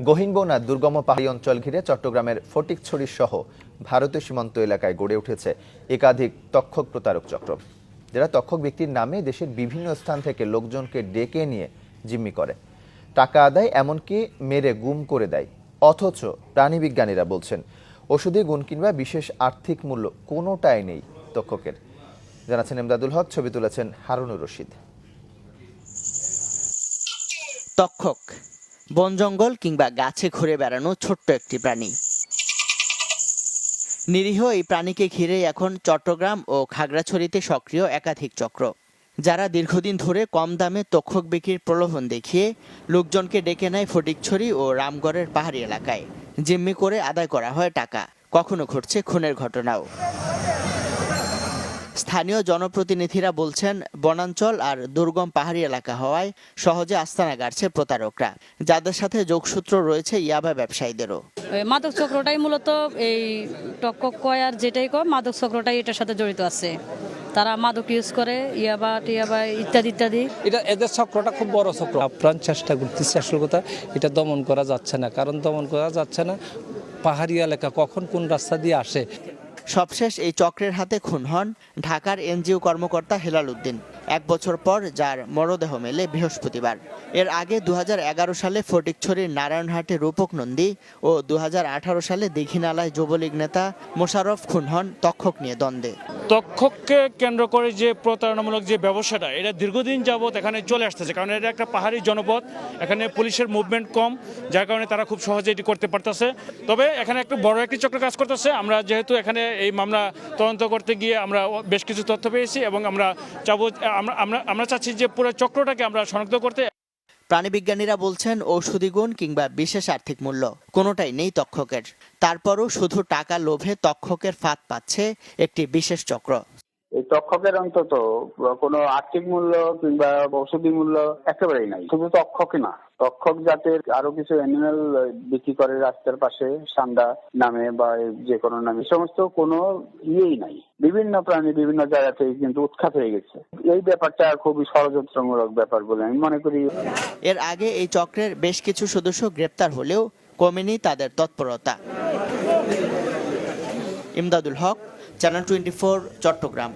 গহিনবনা দুর্গম পাহাড়ি অঞ্চল ঘিরে চট্টগ্রামের ফটিকছড়ি সহ ভারতীয় সীমান্ত এলাকায় গড়ে উঠেছে একাধিক তক্ষক প্রতারক চক্র। যারা তক্ষক ব্যক্তির নামে দেশের বিভিন্ন স্থান থেকে লোকজনকে ডেকে নিয়ে জিম্মি করে। টাকা আদায় এমনকি মেরে গুম করে দেয়। অথচ প্রাণীবিজ্ঞানীরা বলছেন, ওষুধে গুণ কিংবা বিশেষ আর্থিক মূল্য কোনোটাই নেই তক্ষকের। জানাচ্ছেন এমদাদুল হক, ছবি তুলেছেন হারুনুর রশিদ। তক্ষক বন জঙ্গল কিংবা গাছে ঘুরে বেড়ানো ছোট্ট একটি প্রাণী। নিরীহ এই প্রাণীকে ঘিরে এখন চট্টগ্রাম ও খাগড়াছড়িতে সক্রিয় একাধিক চক্র, যারা দীর্ঘদিন ধরে কম দামে তক্ষক বিক্রির প্রলোভন দেখিয়ে লোকজনকে ডেকে নেয় ফটিকছড়ি ও রামগড়ের পাহাড়ি এলাকায়, জিম্মি করে আদায় করা হয় টাকা। কখনো ঘটছে খুনের ঘটনাও। স্থানীয় জনপ্রতিনিধিরা বলছেন বনাঞ্চল আর দুর্গম পাহাড়ি এলাকা হওয়ায় সহজে আস্তানা গাড়ছে প্রতারকরা। যাদের সাথে যোগসূত্র রয়েছে ইয়াবা ব্যবসায়ীদেরও। মাদক চক্রটাই মূলত এই টকক কয় আর যেটাই কয় মাদক চক্রটাই এটার সাথে জড়িত আছে। তারা মাদক ইউজ করে ইয়াবা টিয়াবা ইত্যাদি ইত্যাদি। এটা এদের চক্রটা খুব বড় চক্র। আপ্রাণ চেষ্টা করতেছে আসল কথা এটা দমন করা যাচ্ছে না। কারণ দমন করা যাচ্ছে না পাহাড়ি এলাকা কখন কোন রাস্তা দিয়ে আসে। সবশেষ এই চক্রের হাতে খুন হন ঢাকার এনজিও কর্মকর্তা হেলাল উদ্দিন। এক বছর পর যার মরদেহ মেলে বৃহস্পতিবার। এর আগে দু হাজার এগারো সালে ফটিকছড়ির নারায়ণহাটে রূপক নন্দী ও দু হাজার আঠারো সালে দীঘিনালায় যুবলীগ নেতা মোশাররফ খুন হন তক্ষক নিয়ে দ্বন্দ্বে। তক্ষককে কেন্দ্র করে যে প্রতারণামূলক যে ব্যবসাটা, এটা দীর্ঘদিন যাবৎ এখানে চলে আসতেছে। কারণ এটা একটা পাহাড়ি জনপদ, এখানে পুলিশের মুভমেন্ট কম, যার কারণে তারা খুব সহজে এটি করতে পারতেছে। তবে এখানে একটা বড় একটি চক্র কাজ করতেছে। আমরা যেহেতু এখানে এই মামলা তদন্ত করতে গিয়ে আমরা বেশ কিছু তথ্য পেয়েছি এবং আমরা চাবো আমরা আমরা চাচ্ছি যে পুরো চক্রটাকে আমরা শনাক্ত করতে প্রাণীবিজ্ঞানীরা বলছেন ঔষধি গুণ কিংবা বিশেষ আর্থিক মূল্য, কোনোটাই নেই তক্ষকের। তারপরও শুধু টাকা লোভে তক্ষকের ফাঁদ পাচ্ছে একটি বিশেষ চক্র। এই তক্ষকের অন্তত কোনো আর্থিক মূল্য কিংবা ঔষধি মূল্য একেবারেই নাই। শুধু তক্ষকই না, তক্ষক জাতের আরও কিছু অ্যানিমেল বিক্রি করে রাস্তার পাশে সান্দা নামে বা যে কোনো নামে সমস্ত কোনো ইয়েই নাই। বিভিন্ন প্রাণী বিভিন্ন জায়গা থেকে কিন্তু উৎখাত হয়ে গেছে। এই ব্যাপারটা খুবই ষড়যন্ত্রমূলক ব্যাপার বলে আমি মনে করি। এর আগে এই চক্রের বেশ কিছু সদস্য গ্রেপ্তার হলেও কমেনি তাদের তৎপরতা। Imdadul Haque channel twenty Chattogram.